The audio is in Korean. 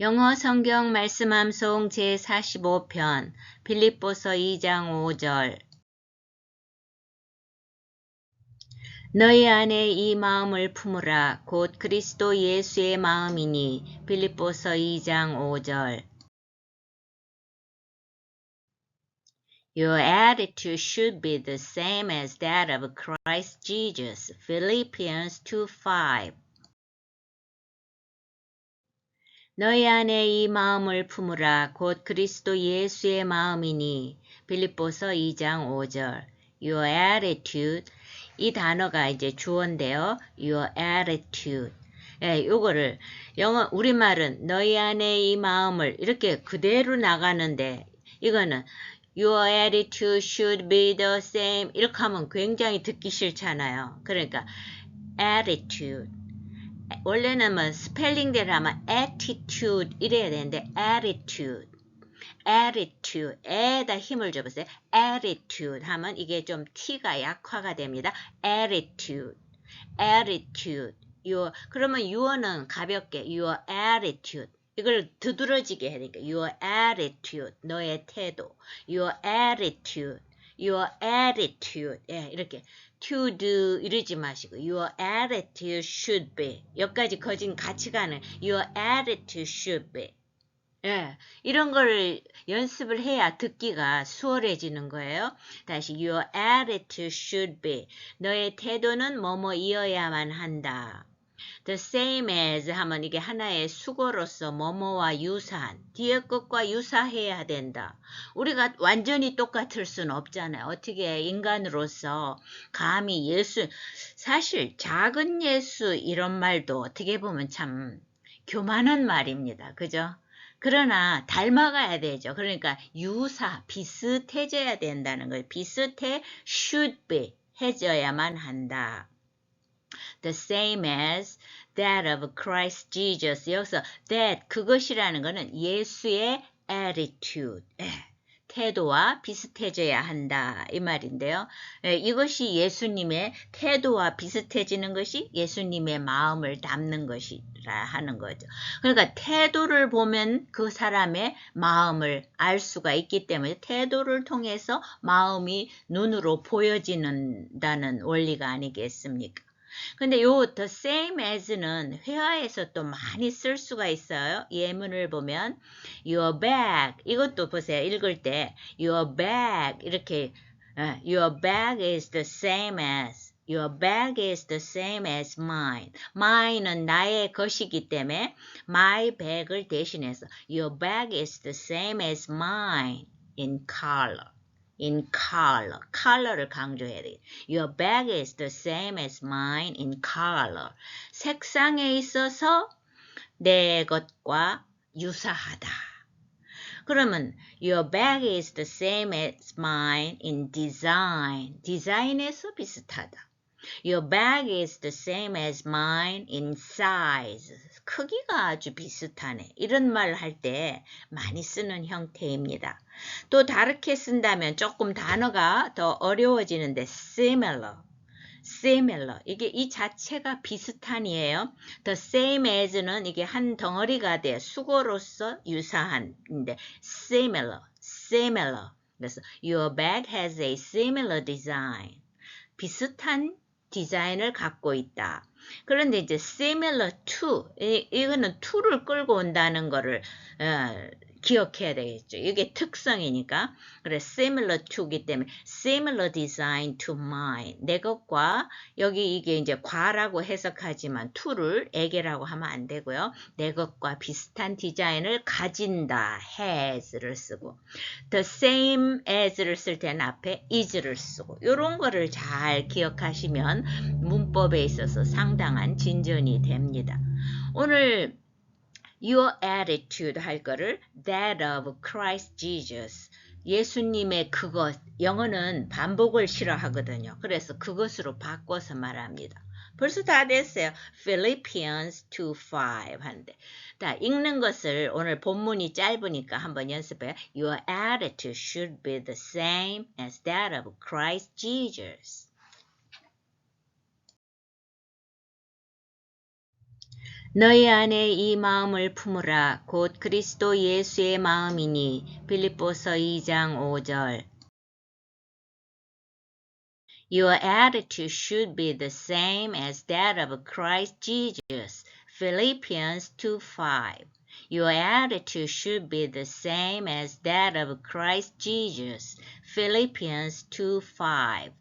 영어 성경 말씀 암송 제45편 빌립보서 2장 5절 너희 안에 이 마음을 품으라 곧 그리스도 예수의 마음이니 빌립보서 2장 5절 Your attitude should be the same as that of Christ Jesus. Philippians 2:5 너희 안에 이 마음을 품으라. 곧 그리스도 예수의 마음이니. 빌립보서 2장 5절. Your attitude. 이 단어가 이제 주어인데요. Your attitude. 예, 요거를 영어 우리말은 너희 안에 이 마음을 이렇게 그대로 나가는데 이거는 Your attitude should be the same. 이렇게 하면 굉장히 듣기 싫잖아요. 그러니까 attitude 원래는 뭐 스펠링대로 하면 attitude 이래야 되는데 attitude attitude 에다 힘을 줘보세요. attitude 하면 이게 좀 T가 약화가 됩니다. attitude attitude your 그러면 your는 가볍게 your attitude 이걸 두드러지게 되니까 your attitude 너의 태도 your attitude your attitude 예, 이렇게 to do 이러지 마시고 your attitude should be 여기까지 거진 가는 your attitude should be 예, 이런 걸 연습을 해야 듣기가 수월해지는 거예요. 다시 your attitude should be 너의 태도는 뭐뭐이어야만 한다. The same as 하면 이게 하나의 수거로서 뭐뭐와 유사한 뒤에 것과 유사해야 된다. 우리가 완전히 똑같을 수는 없잖아요. 어떻게 인간으로서 감히 예수 사실 작은 예수 이런 말도 어떻게 보면 참 교만한 말입니다. 그죠? 그러나 닮아가야 되죠. 그러니까 유사, 비슷해져야 된다는 거예요. 비슷해, should be, 해져야만 한다. The same as that of Christ Jesus. 여기서 that, 그것이라는 것은 예수의 attitude. 태도와 비슷해져야 한다 이 말인데요. 이것이 예수님의 태도와 비슷해지는 것이 예수님의 마음을 담는 것이라 하는 거죠. 그러니까 태도를 보면 그 사람의 마음을 알 수가 있기 때문에 태도를 통해서 마음이 눈으로 보여지는다는 원리가 아니겠습니까? 근데 요 the same as는 회화에서 또 많이 쓸 수가 있어요. 예문을 보면 your bag 이것도 보세요. 읽을 때 your bag 이렇게 your bag is the same as Your bag is the same as mine. mine은 나의 것이기 때문에 my bag을 대신해서 your bag is the same as mine in color. In color. color를 강조해야 돼. Your bag is the same as mine in color. 색상에 있어서 내 것과 유사하다. 그러면 your bag is the same as mine in design. 디자인에서 비슷하다. Your bag is the same as mine in size. 크기가 아주 비슷하네. 이런 말할때 많이 쓰는 형태입니다. 또 다르게 쓴다면 조금 단어가 더 어려워지는데 similar. similar. 이게 이 자체가 비슷한이에요. the same as는 이게 한 덩어리가 돼. 수거로서 유사한인데 similar, similar. 그래서 your bag has a similar design. 비슷한 디자인을 갖고 있다. 그런데 이제 similar to 이, 이거는 to를 끌고 온다는 거를 어, 기억해야 되겠죠. 이게 특성이니까. 그래 similar to기 때문에 similar design to mine. 내 것과 여기 이게 이제 과라고 해석하지만 to를 에게라고 하면 안 되고요. 내 것과 비슷한 디자인을 가진다. has를 쓰고 the same as를 쓸 때는 앞에 is를 쓰고 이런 거를 잘 기억하시면 문법에 있어서 상당한 진전이 됩니다. 오늘 your attitude 할 거를 that of Christ Jesus. 예수님의 그것, 영어는 반복을 싫어하거든요. 그래서 그것으로 바꿔서 말합니다. 벌써 다 됐어요. Philippians 2:5 한데. 자, 읽는 것을 오늘 본문이 짧으니까 한번 연습해요. Your attitude should be the same as that of Christ Jesus. 너희 안에 이 마음을 품으라 곧 그리스도 예수의 마음이니 빌립보서 2장 5절 Your attitude should be the same as that of Christ Jesus. Philippians 2:5. Your attitude should be the same as that of Christ Jesus. Philippians 2:5.